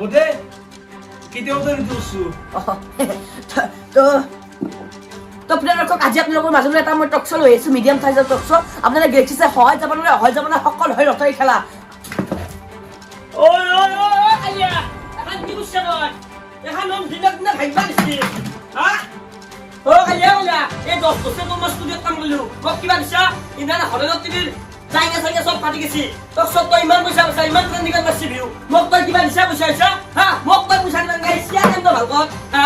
হতে কেতিয়াও তই দিছো তো তো আজি আপোনালোকৰ মাজলৈ এটা মই টক লৈ আহিছোঁ মিডিয়াম চাইজৰ টক শ্ব' আপোনালোকে দেখিছে সহায় যাব নোৱাৰে সহায় যাব নোৱাৰে সকল হৈ ৰটাৰী খেলা। ঐ ঐ ঐ ঐ দহ বছৰ মই ষ্টুডিঅ'ত কাম কৰিলোঁ মোক কিবা দিছা ইমান হৰেণত টিভিৰ চাইনা চাইনা চব ফাটি গৈছি তোক চব তই ইমান পইচা পইচা ইমান ট্ৰেণ্ডিঙত পাইছি ভিউ মোক কিবা দিছা পইচা দিছা হা মোক তই পইচা দিলে গাইছি কেন তই ভালো কত হা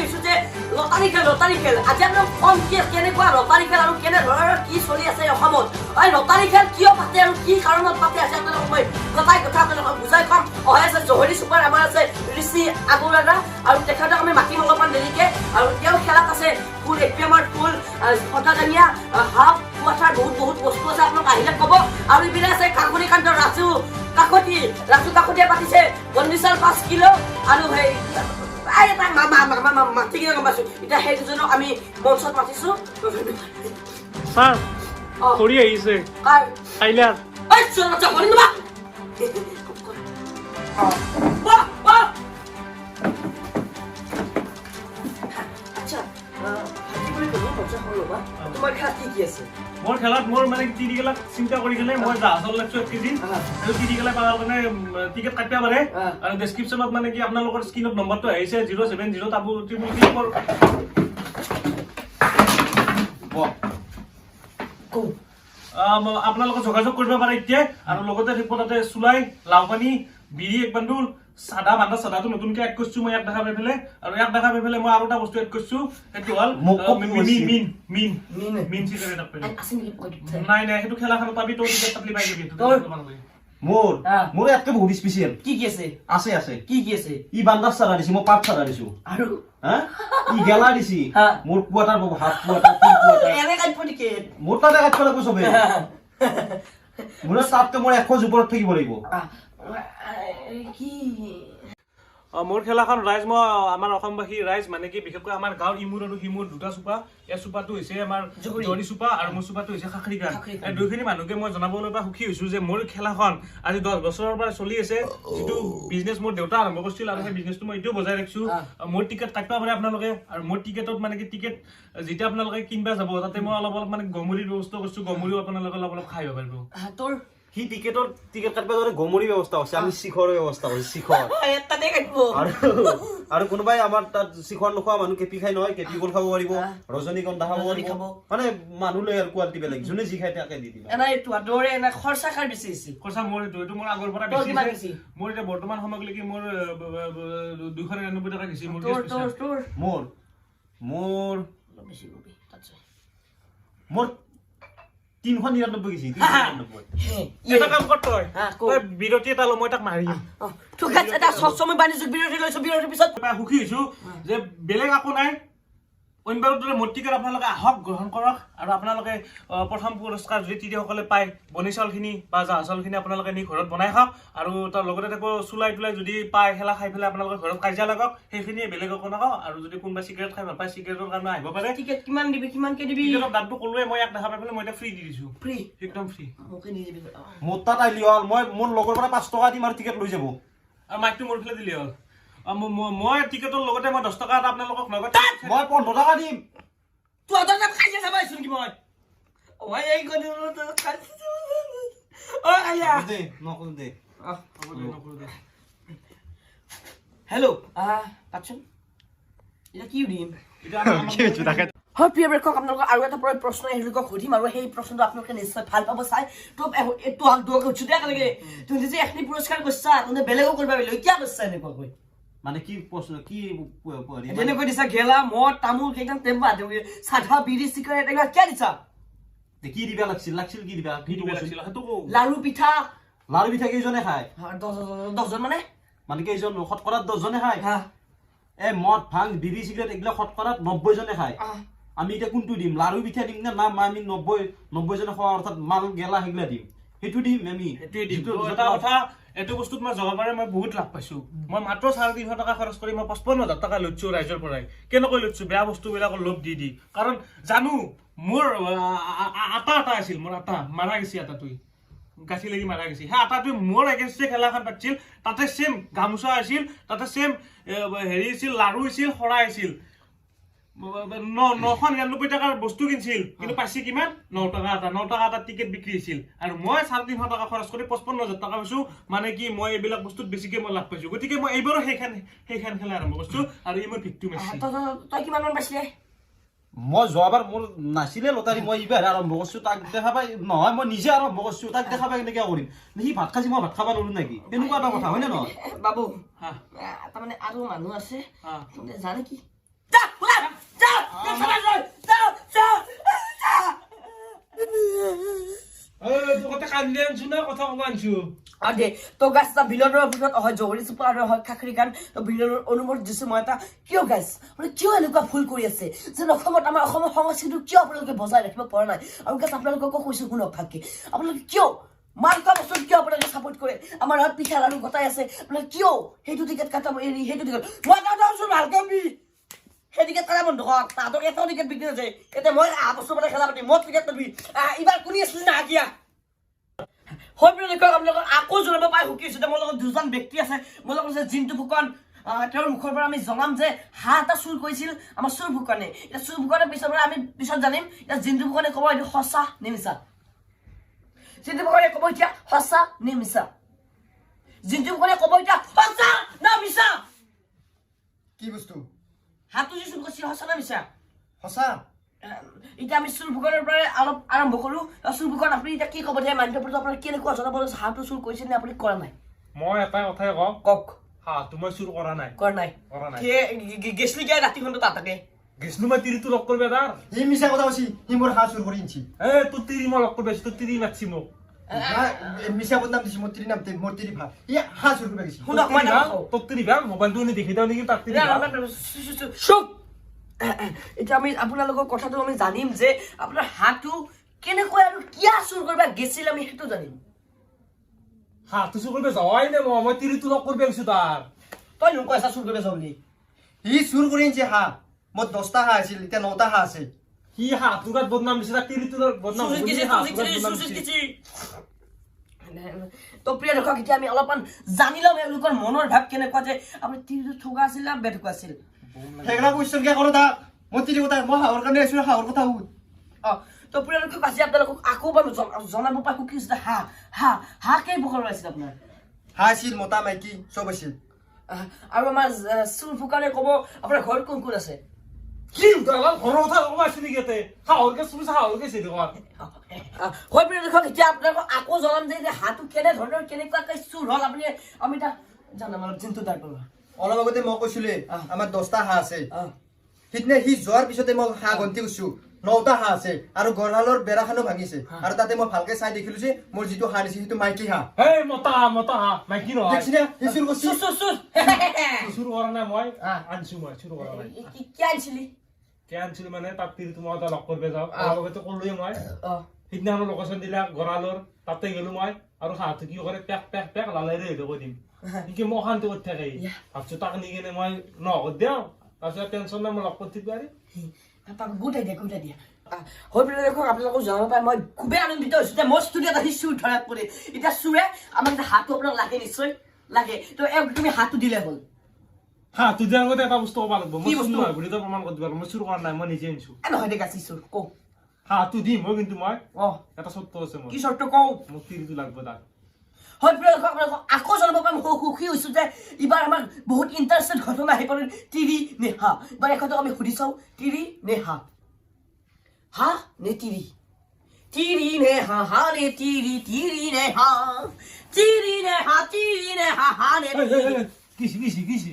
হৈছোঁ লটাৰী খেল লটাৰী খেল। আজি আপোনালোক কম কি কেনেকুৱা? লটাৰী খেল আৰু কেনেধৰণৰ কি চলি আছে অসমত? ঐ লটাৰী খেল কিয় পাতে আৰু কি কাৰণত পাতে আজি আপোনালোকক মই গোটাই কথা আপোনালোকক বুজাই ক'ম। অহাই আছে, জহৰী চুপাৰ আমাৰ আছে ঋষি আগৰ দাদা আৰু তেখেতক আমি মাতিম অলপমান দেৰিকে। আৰু তেওঁ খেলাত আছে ফুল এ পি এমৰ ফুল ফটাকানীয়া হাফ ৱাটাৰ বহুত বহুত বস্তু আছে আপোনালোক আহিলে ক'ব। আৰু ইপিনে আছে কাকনিকান্ত ৰাজু কাকতি, ৰাজু কাকতিয়ে পাতিছে কণ্ডিশ্যন পাঁচ কিলো আৰু সেই এই এটা মা মা মা মা মা মাতি কিনে গম পাইছোঁ এতিয়া সেই দুজনক আমি মঞ্চত মাতিছো। স্যার কৰি আহিছে। কাৰ? কাইলাৰ এই চল বাচ্চা কৰি দিবা মঞ্চ সৰু তোমাৰ খেলাত কি কি আছে? মোৰ খেলাত মোৰ মানে তিৰি গেলাক চিন্তা কৰি কিনে মই জাহাজত লাগছো এক কেজি। আৰু তিৰি গেলা পাৱাৰ কাৰণে টিকেট কাটিব পাৰে। আৰু ডেছক্ৰিপশ্যনত মানে কি আপোনালোকৰ স্ক্ৰীণত নম্বৰটো আহিছে জিৰ' ছেভেন জিৰ' টাবু ট্ৰিপল থ্ৰী ফ'ৰ। আপোনালোকে যোগাযোগ কৰিব পাৰে এতিয়া। আৰু লগতে থাকিব তাতে চুলাই লাও পানী বিৰি এক বান্দুল চাদা বান্ধা চাদাটো নতুনকে এড কৰিছো মই ইয়াক দেখা পাই পেলাই। আৰু ইয়াক দেখা পাই পেলাই মই আৰু এটা বস্তু এড কৰিছো সেইটো হ'ল মোক মিন মিন মিন মিন। মিন চিগাৰেট নাই নাই সেইটো খেলাখনত পাবি তই টিকেট কাটলি পাই? ল'ব মোৰ মোৰ ইয়াতকে বহুত স্পেচিয়েল কি কি আছে? আছে আছে। কি কি আছে? ই বান্দাৰ চাৰা দিছে মই পাত চাৰা দিছো। আৰু? হা? ই গেলা দিছি। মোৰ কোৱাটাৰ পাব হাফ কোৱাটাৰ ফুল কোৱাটাৰ এনে কাটিব নেকি? মোৰ তাতে কাটিব লাগিব চবে মোৰ তাতকে মোৰ এশ ওপৰত থাকিব লাগিব। মোৰ খেলাখন ৰাইজ মই আমাৰ অসমবাসী ৰাইজ মানে কি বিশেষকৈ আমাৰ গাঁৱৰ ইমূৰ আৰু সিমূৰ দুটা চুপা এই চুপাটো হৈছে আমাৰ। জৰি চুপা আৰু মোৰ চুপাটো হৈছে খাখৰি গান। এই দুইখিনি মানুহকে মই জনাবলৈ পৰা সুখী হৈছো যে মোৰ খেলাখন আজি দহ বছৰৰ পৰা চলি আছে যিটো বিজনেছ মোৰ দেউতা আৰম্ভ কৰিছিল আৰু সেই বিজনেছটো মই এতিয়াও বজাই ৰাখিছো। মোৰ টিকেট কাটিব পাৰে আপোনালোকে আৰু মোৰ টিকেটত মানে কি টিকেট যেতিয়া আপোনালোকে কিনবা যাব তাতে মই অলপ অলপ মানে গমুৰিৰ ব্যৱস্থা কৰিছো গমুৰিও আপোনালোকে অলপ অলপ খাই পাৰিব সি টিকেটৰ টিকেট কাটিব যাওঁতে গমৰি ব্যৱস্থা হৈছে আমি শিখৰৰ ব্যৱস্থা হৈছে শিখৰ। তাতে আৰু আৰু কোনোবাই আমাৰ তাত শিখৰ নোখোৱা মানুহ কেপি খাই নহয় কেপি কল খাব পাৰিব। ৰজনীগন্ধা খাব পাৰিব। খাব। মানে মানুহ লৈ আৰু কোৱালিটি বেলেগ যোনে যি খাই তাকে দি দিবা। এনাই তোহাঁতৰে এনে খৰচা কাৰ বেছি হৈছে? কৈছা মোৰ এইটো এইটো মোৰ আগৰ পৰা বেছি মোৰ এতিয়া বৰ্তমান মোৰ ব- ব- ব- দুইশ নিৰান্নব্বৈ টকা গৈছে মোৰ মোৰ মোৰ। মোৰ তিনিশ নিৰান্নব্বৈ গৈছে এটা। কাম কৰ তই বিৰতি এটা ল মই তাক মাৰিম ঠিক তোক এটা- এটা চমু বান্ধিছো বিৰতি লৈছো বিৰতিৰ পিছত। সুখী হৈছো যে বেলেগ একো নাই অইনবাৰৰ দৰে মোৰ টিকেট আপোনালোকে আহক গ্ৰহণ কৰক আৰু আপোনালোকে প্ৰথম পুৰস্কাৰ যদি তিৰিসকলে পায় বনি চাউলখিনি বা জাহা চাউলখিনি আপোনালোকে নি ঘৰত বনাই খাওক আৰু তাৰ লগতে থাকিব চুলাই তুলাই যদি পায় খেলা খাই পেলাই আপোনালোকে ঘৰত কাজিয়া লাগক সেইখিনিয়ে বেলেগ একো নাখাওক আৰু যদি কোনোবাই চিগাৰেট খাই ভাল পায় চিগাৰেটৰ কাৰণে আহিব পাৰে। টিকেট কিমান দিবি কিমানকে দিবি? টিকেটৰ দামটো ক'লোৱে মই ইয়াক দেখা পাই পেলাই মই এতিয়া ফ্ৰী দি দিছো। ফ্ৰী একদম ফ্ৰী। মোৰ তাত আহিলি হ'ল মই মোৰ লগৰ পৰা পাঁচ টকা দিম আৰু টিকেট লৈ যাব। আৰু মাইকটো মোৰ ফালে দিলে হ'ল। মই টিকেটৰ লগতে মই দহ টকা এটা আপোনালোকক নগদ মই পোন্ধৰ টকা দিম। তোহাঁতৰ তাত খাই চাবা আহিছো নেকি মই। এই। হেল্ল' এতিয়া কি এতিয়া হয় প্ৰিয় প্ৰেক্ষক আপোনালোকক আৰু এটা পৰা প্ৰশ্ন এওঁলোকক সুধিম আৰু সেই প্ৰশ্নটো আপোনালোকে নিশ্চয় ভালো পাব চাই। তো এইটো তোমাক সুধছো দে একেলগে। তুমি যে এখিনি পুৰস্কাৰ কৰিছা তুমি বেলেগো কৰিব পাৰিলো। কিয় কৰিছা এনেকুৱাকৈ। মানে কি প্ৰশ্ন কি? তেনেকৈ দিছা গেলা মদ তামোল কেইটা টেম্পা চাধা বিড়ি চিগাৰেট এইবিলাক কিয় দিছা? তে কি দিবা লাগিছিল? লাগিছিল কি দিবা? কি। লাৰু পিঠা। লাৰু পিঠা কেইজনে খায়? দহজন মানে? মানে কেইজন? শতকৰাত দহজনে খায়? এ মদ ভাং বিড়ি চিগাৰেট এইবিলাক শতকৰাত নব্বৈ জনে খায় আমি এতিয়া কোনটো দিম? লাৰু পিঠা দিম নে না মা আমি নব্বৈ নব্বৈ জনে খোৱা অৰ্থাৎ মাল গেলা সেইগিলা দিম? সেইটো দিম আমি। সেইটোৱে দিম। কথা এইটো বস্তুত মই যোৱাবাৰে মই বহুত লাভ পাইছো। মই মাত্ৰ চাৰে তিনিশ টকা খৰচ কৰি মই পঁচপন্ন হাজাৰ টকা ৰাইজৰ পৰাই। কেনেকৈ লৈছো বেয়া বস্তুবিলাকৰ লোভ দি দি। কাৰণ জানো মোৰ আটা এটা আছিল মোৰ আটা। মাৰা গৈছে আটাটোই গাঁঠি লাগি মাৰা গৈছে। সেই আটাটোৱে মোৰ এগেইনষ্টে খেলাখন পাতিছিল তাতে ছেম গামোচা আছিল তাতে ছেম হেৰি আছিল লাৰু আছিল শৰাই আছিল। ন- নশ নিৰান্নব্বৈ টকাৰ বস্তু কিনিছিল কিন্তু পাইছে কিমান? ন টকা এটা ন টকা এটা টিকেট বিক্ৰী হৈছিল। আৰু মই চাৰে তিনিশ টকা খৰচ কৰি পঁচপন্ন হাজাৰ টকা পাইছো মানে কি মই এইবিলাক বস্তুত বেছিকে মই লাভ পাইছো। গতিকে মই এইবাৰো সেইখন সেইখন খেলা আৰম্ভ কৰিছো আৰু ই মোৰ আহ, মাৰিছে তই- কিমান মান পাইছিলে? মই যোৱাবাৰ মোৰ নাছিলে লটাৰী মই এইবাৰ আৰম্ভ কৰিছো তাক দেখা পাই নহয় মই নিজে আৰম্ভ কৰিছো তাক দেখা পাই কেনেকে কৰিম? সি ভাত খাইছে মই ভাত খাব নোৱাৰো নেকি? তেনেকুৱা এটা কথা হয় নে নহয়? বাবু তাৰমানে আৰু মানুহ আছে জানে কি? আৰু দে তই গাছ এটা বিলনৰ ভিতৰত অহয় জগৰি চুপা আৰু অহয় খাখৰি গান তই বিলনৰ অনুমোদ দিছো মই এটা। কিয় গাছ মানে কিয় এনেকুৱা ভুল কৰি আছে? যেন অসমত, আমাৰ অসমৰ সংস্কৃতিটো কিয় আপোনালোকে বজাই ৰাখিব পৰা নাই? আৰু গাছ আপোনালোকক কৈছো শুনক ভালকে আপোনালোকে কিয়? মাৰ্কা বস্তুত কিয় আপোনালোকে ছাপোৰ্ট কৰে? আমাৰ হাত পিঠা লাৰু গতাই আছে। আপোনালোকে কিয়? সেইটো টিকেট কাটাব এৰি সেইটো টিকেট মই নাযাওঁচোন ভালকে টিকেট কাটা বন্ধ কৰ তাহাঁতক এটাও টিকেট বিক্ৰী আছে? এতিয়া মই আহা, বস্তু মানে খেলা পাতিম। মই টিকেট পাবি এইবাৰ কোনে আছিল না আগিয়া হৈ পেলাই দেখুৱাওক আপোনালোকক আকৌ জনাব পাই সুখী হৈছোঁ মোৰ লগত দুজন ব্যক্তি আছে। মোৰ লগত আছে জিন্তু ফুকন। তেওঁৰ মুখৰ পৰা আমি জনাম যে হাঁহ এটা চুৰ কৰিছিল আমাৰ চুৰ ফুকনে। এতিয়া চুৰ ফুকনৰ পিছৰ পৰা আমি পিছত জানিম। এতিয়া জিন্তু ফুকনে ক'ব এইটো সঁচা নে মিছা? জিন্তু ফুকনে ক'ব এতিয়া সঁচা নে মিছা? জিন্তু ফুকনে ক'ব এতিয়া সঁচা না মিছা? কি বস্তু? হাতটো যে চুৰ কৰিছিল সঁচা না মিছা? সঁচা? এতিয়া আমি চুৰ ফুকনৰ পৰা অলপ আৰম্ভ কৰোঁ। চুৰ ফুকন আপুনি এতিয়া কি ক'ব দিয়ে মানুহটোৰ প্ৰতি আপোনাৰ কেনেকুৱা জনাব হাঁহটো চুৰ কৰিছিল নে আপুনি কৰা নাই? মই এটা কথাই কওঁ। কওক। হাঁহটো মই চুৰ কৰা নাই? কৰা নাই। কৰা নাই। গেছলি গাই ৰাতিখনটো তাতে গেছনো মই তিৰিটো লগ কৰিব তাৰ। সি মিছা কথা কৈছি সি মোৰ হাঁহ চুৰ কৰি আনছি। এ তোৰ তিৰি মই লগ কৰিব তোৰ তিৰি মাতছি মোক। মিছা বদনাম দিছি মোৰ তিৰি নাম তে- মোৰ তিৰি ভালো সি হাঁহ চুৰ কৰিব গৈছি শুনক দেখি দিওঁ আমি আপোনালোকৰ কথাটো আমি জানিম যে আপোনাৰ হাঁহটো কেনেকৈ আৰু কিয় চুৰ কৰিব গেছিল আমি সেইটো জানিম হাঁহটো চুৰ কৰিব যাৱাই নে মই মই তিৰিটো লগ কৰিব আহিছো তাৰ তই নোকোৱা চুৰ কৰিব যাওঁ বুলি সি চুৰ কৰি আনছি হাঁহ মোৰ দহটা হাঁহ আছিল, এতিয়া নটা হাঁহ আছে হাঁহটোৰ গাত বদনাম দিছে বদনাম চুৰি গাত দিছে, বদনাম দিছে। দিছে। তো প্ৰিয় দৰ্শক এতিয়া আমি অলপমান জানি ল'ম এওঁলোকৰ মনৰ ভাৱ কেনেকুৱা যে আপুনি তিৰিটো ঠগা আছিল না বেঠুকা আছিল। সেইগিলা কুৱেশ্যন কিয় কৰোঁ তাক মোৰ তিৰি কথা মই হাঁহৰ কাৰণে আহিছোঁ হাঁহৰ কথা সুধ অ তো প্ৰিয় দৰ্শক আজি আপোনালোকক আকৌ বাৰু জনাব পাই সুখী হৈছিলে হাঁহ হাঁহ হাঁহ কেই প্ৰকাৰৰ আছিল আপোনাৰ? হাঁহ আছিল মতা মাইকী চব আছিল। আৰু আমাৰ চুৰ ফুকানে ক'ব আপোনাৰ ঘৰত কোন কোন আছে? কি দালাল ঘৰৰ কথা ক'ব আছে নেকি ইয়াতে হাঁহৰকে চুৰিছে হাঁহৰকে চিনি কোৱা আহ, প্ৰিয় দৰ্শক এতিয়া আপোনালোকক আকৌ জনাম যে যে হাঁহটো কেনেধৰণৰ কেনেকুৱাকৈ চুৰ হ'ল আপুনি আমি তাক জানাম অলপ চিন্তু তাৰ পৰা। মই কৈছিলোৱে আমাৰ দহটা হাঁহ আছে। সিদিনা সি যোৱাৰ পিছতে মই হাঁহ গন্তি কৰিছো নটা হাঁহ আছে। আৰু গঁড়ালৰ বেৰাখনো ভাঙিছে। আৰু তাতে মই ভালকে চাই দেখিলো যে মোৰ যিটো হাঁহ দিছে সেইটো মাইকী হাঁহ মতা মতা হাঁহ মাইকী নহয়। চুৰ কৰা নাই মই। আনছো মই চুৰ কৰা নাই। কি- কি- কি আনিছিলি? কে মানে তাক তিৰিটো মই এটা লগ কৰিব যাওঁ। আগতে ক'লোৱে মই অ। সিদিনাখনো লোকেশ্যন দিলা গঁড়ালৰ তাতে গ'লো মই আৰু হাঁহটো কি কৰে পেক পেক পেক লালেৰে হেৰি কৈ দিম। কি মই অশান্তি কৰি থাকে ভাবছ তাক নি কিনে মই নগদ দিওঁ। তাৰপিছত টেনশ্যন নাই মই লগ কৰি থাকিব তাক গোটাই দিয়া গোটাই দিয়া হৈ পেলাই দেখোন আপোনালোকক জনাব পাই মই খুবেই আনন্দিত হৈছোঁ। যে মই ষ্টুডিঅ'ত আহি চুৰ ধৰাত পৰি। এতিয়া চুৰে আমাক হাতটো আপোনাক লাগে নিশ্চয়। লাগে। তো তুমি হাতটো দিলে হ'ল। হাঁহটো দিয়াৰ আগতে এটা বস্তু ক'ব লাগিব। মই বস্তু? নহয় বুলি তই প্ৰমাণ কৰি দিব মই চুৰ কৰা নাই মই নিজে আনিছো। এ নহয় দে গাছি চুৰ কওঁ। হাঁহটো দিম মই কিন্তু মই। অ। এটা চৰ্ত আছে মোৰ। কি চৰ্ত কওঁ? মোক তিৰিটো লাগব তাক। হয় আকৌ জনাব পাই মই সুখী হৈছোঁ যে এইবাৰ আমাৰ বহুত ইণ্টাৰেষ্টেড ঘটনা আহি পৰিল তিৰি নে হাঁহ এইবাৰ এখনক আমি সুধি চাওঁ তিৰি নে হাঁহ হাঁহ নে তিৰি? তিৰি নে হাঁহ হাঁহ নে তিৰি তিৰি নে হাঁহ তিৰি নে হাঁহ তিৰি নে হাঁহ হাঁহ নে এই, তিৰি? কিছি।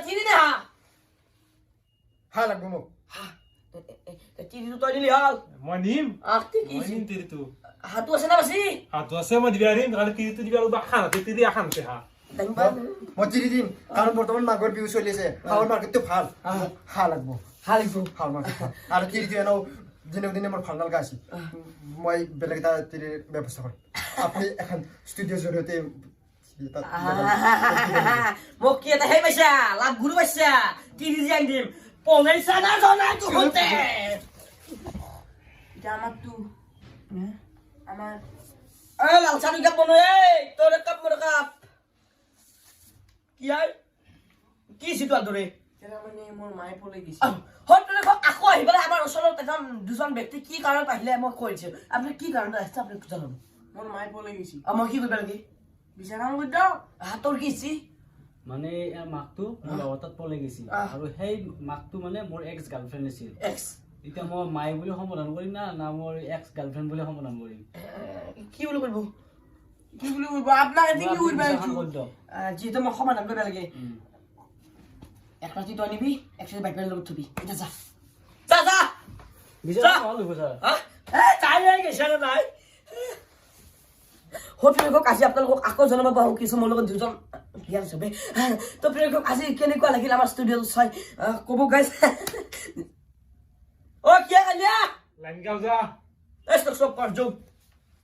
তিৰি নে হাঁহ হাঁহ লাগব মোক হাঁহ এ- এ- এ- তিৰিটো তই দিলি হ'ল মই নিম আহ কি মই নিম তিৰিটো হাঁহটো আছে না বাচি হাঁহটো আছে মই দিব পাৰিম কাৰণ তিৰিটো দিব লাগিব খানাতে তিৰি এখানতে হাঁহ দাঙি পাই মই তিৰি দিম কাৰণ বৰ্তমান মাঘৰ বিহু চলি আছে হাঁহৰ মাৰ্কেটটো ভালো হাঁহ লাগব হাঁহ লাগিব আৰু তিৰিটো দিনক দিনে মোৰ ভালো নালগা আছে মই বেলেগ এটা ব্যৱস্থা কৰিম আপুনি এখন ষ্টুডিঅ'ৰ জৰিয়তে সেই পাইছা? লাভ গুৰু পাইছা? তিৰি দিয়াং দিম। পনেই চানা জনাই তুহতে। এতিয়া আমাকতো আমাৰ এই লাল চাহ কাপ বনাই এই তোৰ এক কাপ মোৰ এক কাপ। কি হয় কি চিটোৱাৰ দৰে মোৰ মায়ে পলাই গৈছে। হয়তো দেখোন আকৌ আহি পেলাই আমাৰ ওচৰত এজন দুজন ব্যক্তি কি কাৰণত আহিলে মই কৈ দিছোঁ। আপুনি কি কাৰণত আহিছে? আপুনি জনাব মোৰ মায়ে পলাই গৈছে। মই কি কৰিব লাগে? বিছানাৰ মধ্যে হাতৰ কি ইচ্ছি মানে মাকটো মোৰ লগতাত পলাই গৈছিল। আৰু সেই মাকটো মানে মোৰ এক্স গাৰ্লফ্ৰেণ্ড আছিল। এক্স এতিয়া মই মাই বুলি সম্বোধন কৰিম না না মোৰ এক্স গাৰ্লফ্ৰেণ্ড বুলি সম্বোধন কৰিম? কি বুলি কৰিব? কি বুলি কৰিব? আপোনাক এদিন কি কৰিব যিহেতু মই সমাধান কৰিব লাগে। এক ৰাতি তই নিবি এক ৰাতি বাইক লগত থবি। এতিয়া যা। যা যা। বিছানা নহ'ল দেখোন ছাৰ হা? প্ৰিয়কক আজি আপোনালোকক আকৌ জনাব পাৰোঁ। কিছু মোৰ লগত দুজন বিয়া চবে? তো প্ৰিয়কক আজি কেনেকুৱা লাগিল আমাৰ ষ্টুডিঅ'ত চাই? ক'ব গাইছ অ' কিয় কালিয়া লাইন গাঁও যা। ষ্টক কৰ যোগ